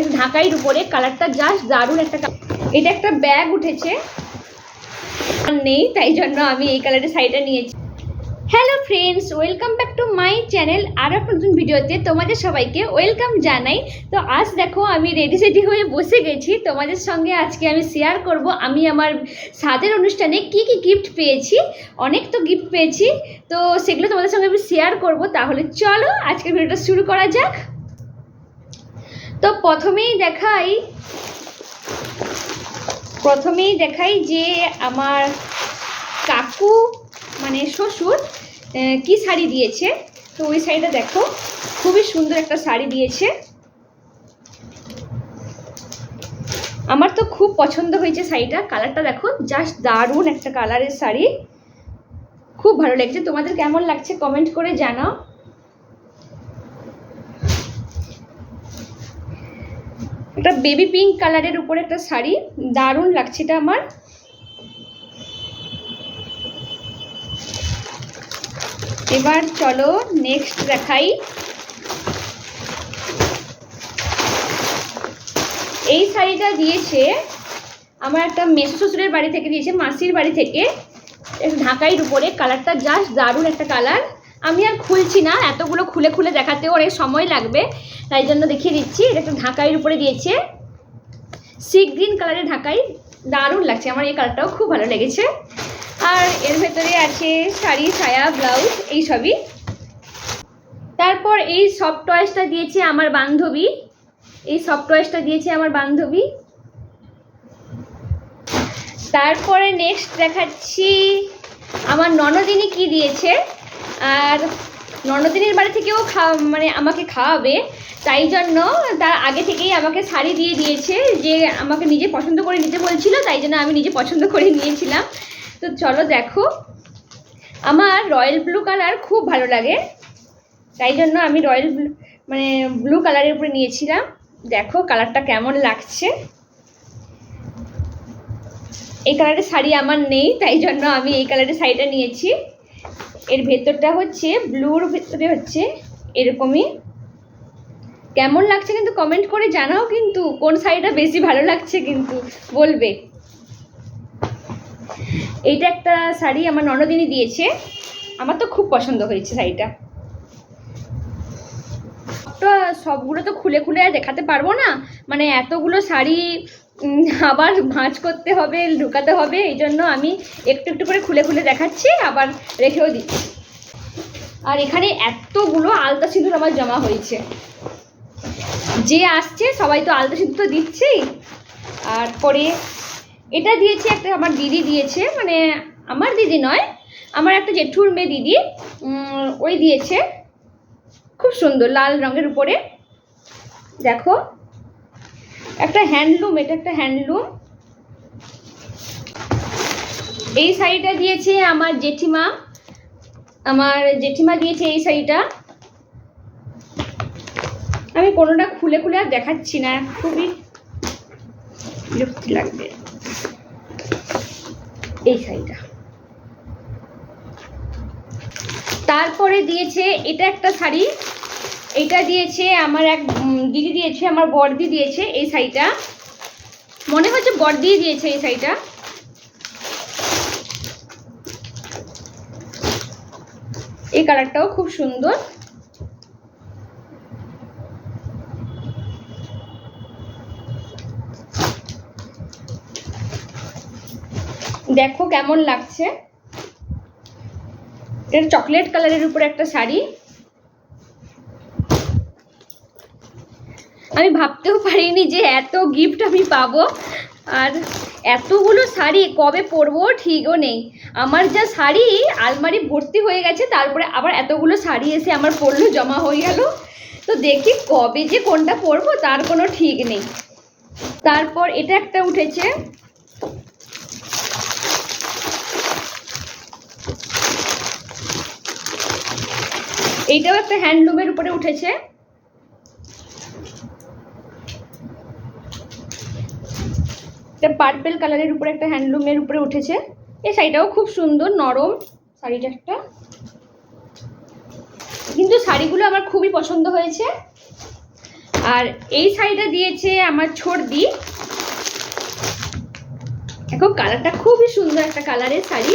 একটু ঢাকাইয়ের উপরে কালারটা জাস্ট দারুণ একটা এটা একটা ব্যাগ উঠেছে। আর নেই, তাই জন্য আমি এই কালারের শাড়িটা নিয়েছি। Hello friends welcome back to my channel আর একটা নতুন ভিডিওতে তোমাদের সবাইকে ওয়েলকাম জানাই। তো আজ দেখো, আমি রেডি সেডি হয়ে বসে গেছি। তোমাদের সঙ্গে আজকে আমি শেয়ার করব, আমি আমার স্বাদের অনুষ্ঠানে কি কি গিফট পেয়েছি। অনেক তো গিফট পেয়েছি। তো সেগুলো তোমাদের সঙ্গে আমি শেয়ার করব। তাহলে চলো, আজকের ভিডিওটা শুরু করা যাক। তো প্রথমেই দেখাই প্রথমেই দেখাই যে আমার কাকু মানে শ্বশুর কি শাড়ি দিয়েছে? তো ওই শাড়িটা দেখো, খুবই সুন্দর একটা শাড়ি দিয়েছে। আমার তো খুব পছন্দ হয়েছে শাড়িটা, কালারটা দেখো, জাস্ট দারুণ একটা কালারের শাড়ি। খুব ভালো লেগেছে। তোমাদের কেমন লাগছে কমেন্ট করে জানাও। একটা বেবি পিঙ্ক কালারের উপরে একটা শাড়ি, দারুণ লাগছে এটা আমার। এবার চলো নেক্সট দেখাই। এই শাড়িটা দিয়েছে আমার একটা মেসো শ্বশুরের বাড়ি থেকে, দিয়েছে মাসির বাড়ি থেকে। ঢাকাইয়ের উপরে কালারটা জাস্ট দারুণ একটা কালার আমি আর খুলছি না, এতগুলো খুলে খুলে দেখাতেও অনেক সময় লাগবে। তাই জন্য দেখিয়ে দিচ্ছি, এটা একটু ঢাকাইয়ের উপরে দিয়েছে। সি গ্রিন কালারের ঢাকাই, দারুণ লাগছে, আমার এই কালারটাও খুব ভালো লেগেছে। আর এর ভেতরে আছে শাড়ি সায়া ব্লাউজ, এই সবই। তারপর এই সফট টয়েসটা দিয়েছে আমার বান্ধবী। এই সফট টয়েসটা দিয়েছে আমার বান্ধবী। তারপরে নেক্সট দেখাচ্ছি, আমার ননদিনী কি দিয়েছে? আর ননদিনীর বাড়ি থেকেও খাওয়া মানে আমাকে খাওয়াবে। তাই জন্য তার আগে থেকেই আমাকে শাড়ি দিয়ে দিয়েছে যে আমাকে নিজে পছন্দ করে নিতে বলছিল, তাই জন্য আমি নিজে পছন্দ করে নিয়েছিলাম। তো চলো দেখো। আমার রয়্যাল ব্লু কালার খুব ভালো লাগে। তাই জন্য আমি রয়্যাল ব্লু মানে ব্লু কালারের উপরে নিয়েছিলাম। দেখো কালারটা কেমন লাগছে। এই কালারের শাড়ি আমার নেই, তাই জন্য আমি এই কালারের শাড়িটা নিয়েছি। এর ভেতরটা হচ্ছে, ব্লুর ভেতরে হচ্ছে এরকমই। কেমন লাগছে কিন্তু কমেন্ট করে জানাও কিন্তু, কোন শাড়িটা বেশি ভালো লাগছে কিন্তু, বলবে। এইটা একটা শাড়ি আমার ননদিনী দিয়েছে। আমার তো খুব পছন্দ হয়েছে শাড়িটা। তো সবগুলো তো খুলে খুলে আর দেখাতে পারব না। মানে এতগুলো শাড়ি আবার ভাঁজ করতে হবে ঢুকাতে হবে, এই জন্য আমি একটু একটু করে খুলে খুলে দেখাচ্ছি, আবার রেখেও দিচ্ছি। আর এখানে এতগুলো আলতা সিঁদুর আমার জমা হয়েছে। যে আসছে, সবাই তো আলতা সিঁদুর তো দিচ্ছেই। আর পরে এটা দিয়েছে একটা আমার দিদি দিয়েছে মানে আমার দিদি নয়, আমার একটা জেঠুর মেয়ে দিদি ওই দিয়েছে। খুব সুন্দর, লাল রঙের উপরে। দেখো, একটা হ্যান্ডলুম এটা একটা হ্যান্ডলুম এই শাড়িটা দিয়েছে আমার জেঠিমা। আমার জেঠিমা দিয়েছে এই শাড়িটা। আমি কোনোটা খুলে খুলে আর দেখাচ্ছি না, খুবই বিরক্তি লাগবে। এই শাড়িটা। তারপরে দিয়েছে, এটা একটা শাড়ি। এটা দিয়েছে আমার এক দিদি দিয়েছে, আমার বড়দি দিয়েছে এই শাড়িটা। মনে হচ্ছে বড়দি দিয়েছে এই শাড়িটা। এই কালারটাও খুব সুন্দর। দেখো কেমন লাগছে। এটা চকলেট কালারের উপরে একটা শাড়ি। আমি ভাবতেও পারিনি যে এত গিফট আমি পাবো। আর এতগুলো শাড়ি কবে পরবো ঠিকও নেই। আমার যা শাড়ি আলমারি ভর্তি হয়ে গেছে, তারপরে আবার এতগুলো শাড়ি এসে আমার পরলো জমা হয়ে গেল। তো দেখি কবে যে কোনটা পরবো, তার কোনো ঠিক নেই। তারপর এটা একটা উঠেছে। এইটাও একটা হ্যান্ডলুমের উপরে উঠেছে। এটা পার্পেল কালারের উপরে একটা হ্যান্ডলুমের উপরে উঠেছে। এই শাড়িটাও খুব সুন্দর, নরম শাড়িটা একটা। কিন্তু শাড়িগুলো আমার খুবই পছন্দ হয়েছে। আর এই শাড়িটা দিয়েছে আমার ছোটদি। এখন কালারটা খুবই সুন্দর একটা কালারের শাড়ি।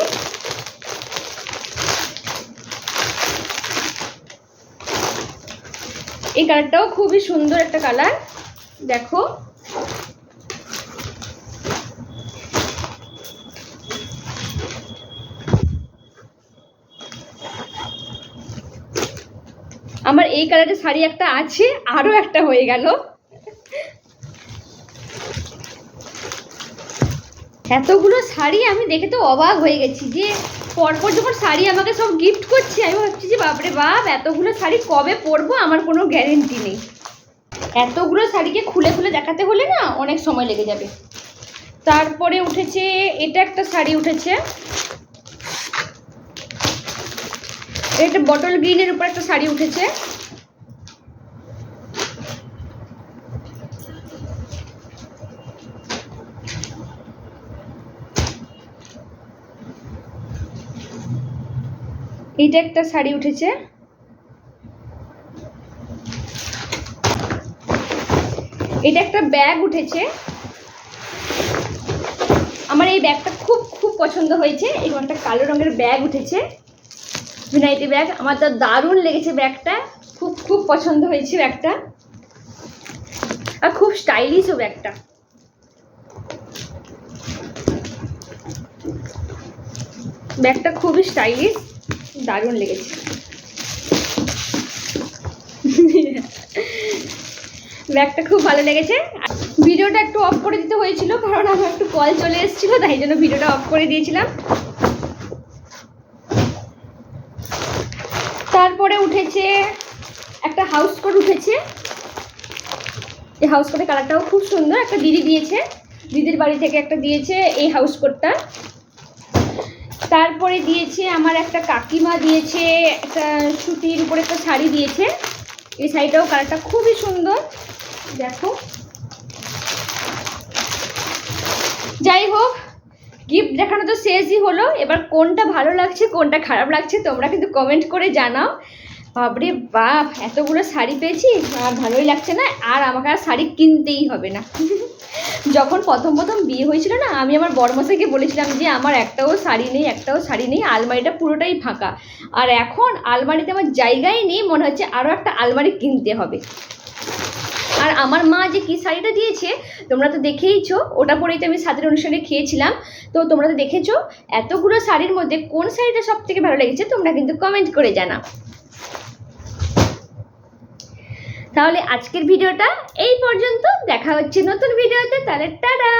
এই কালারটাও খুবই সুন্দর একটা কালার। দেখো। আমার এই কালারের শাড়ি একটা আছে আরও একটা হয়ে গেল। এতগুলো শাড়ি আমি দেখে তো অবাক হয়ে গেছি যে পরপর যখন শাড়ি আমাকে সব গিফট করছে, আমি ভাবছি যে বাপরে বাপ, এতগুলো শাড়ি কবে পরবো? আমার কোনো গ্যারেন্টি নেই। এতগুলো শাড়িকে খুলে খুলে দেখাতে হলে না অনেক সময় লেগে যাবে। তারপরে উঠেছে, এটা একটা শাড়ি উঠেছে। এটা বটল গ্রিনের উপর একটা শাড়ি উঠেছে। এইটা একটা শাড়ি উঠেছে। এটা একটা ব্যাগ উঠেছে। আমার এই ব্যাগটা খুব খুব পছন্দ হয়েছে। এরকম একটা কালো রঙের ব্যাগ উঠেছে। ভিনাইটি ব্যাগ আমার তো দারুণ লেগেছে ব্যাগটা। খুব খুব পছন্দ হয়েছে ব্যাগটা। আর খুব স্টাইলিশও ব্যাগটা। ব্যাগটা খুবই স্টাইলিশ দারুণ লেগেছে। ব্যাগটা খুব ভালো লেগেছে। ভিডিওটা একটু অফ করে দিতে হয়েছিল, কারণ আমার একটু কল চলে এসেছিল, তাই জন্য ভিডিওটা অফ করে দিয়েছিলাম। তারপরে উঠেছে, একটা হাউস কোট উঠেছে। এই হাউস কোটের কালারটাও খুব সুন্দর, একটা দিদি দিয়েছে। দিদির বাড়ি থেকে একটা দিয়েছে এই হাউস কোটটা তারপরে দিয়েছে, আমার একটা কাকিমা দিয়েছে, একটা সুতির উপরে একটা শাড়ি দিয়েছে। এই শাড়িটাও কালারটা খুবই সুন্দর, দেখো। যাই হোক গিফট দেখানো তো শেষই হলো, এবার কোনটা ভালো লাগছে, কোনটা খারাপ লাগছে, তোমরা কিন্তু কমেন্ট করে জানাও। বাপরে বাপ, এতগুলো শাড়ি পেয়েছি, আর ভালোই লাগছে না, আর আমাকে আর শাড়ি কিনতেই হবে না। যখন প্রথম প্রথম বিয়ে হয়েছিল না, আমি আমার বড়মশাইকে বলেছিলাম যে, আমার একটাও শাড়ি নেই, একটাও শাড়ি নেই, আলমারিটা পুরোটাই ফাঁকা। আর এখন আলমারিতে আমার জায়গাই নেই, মনে হচ্ছে আরও একটা আলমারি কিনতে হবে। আর আমার মা যে কী শাড়িটা দিয়েছে, তোমরা তো দেখেইছো, ওটা পরেই তো আমি সাদের অনুষ্ঠানে খেয়েছিলাম। তো তোমরা তো দেখেছ, এতগুলো শাড়ির মধ্যে কোন শাড়িটা সব থেকে ভালো লেগেছে, তোমরা কিন্তু কমেন্ট করে জানাও। তাহলে আজকের ভিডিওটা এই পর্যন্ত। দেখা হচ্ছে নতুন ভিডিওতে তাহলে টাটা!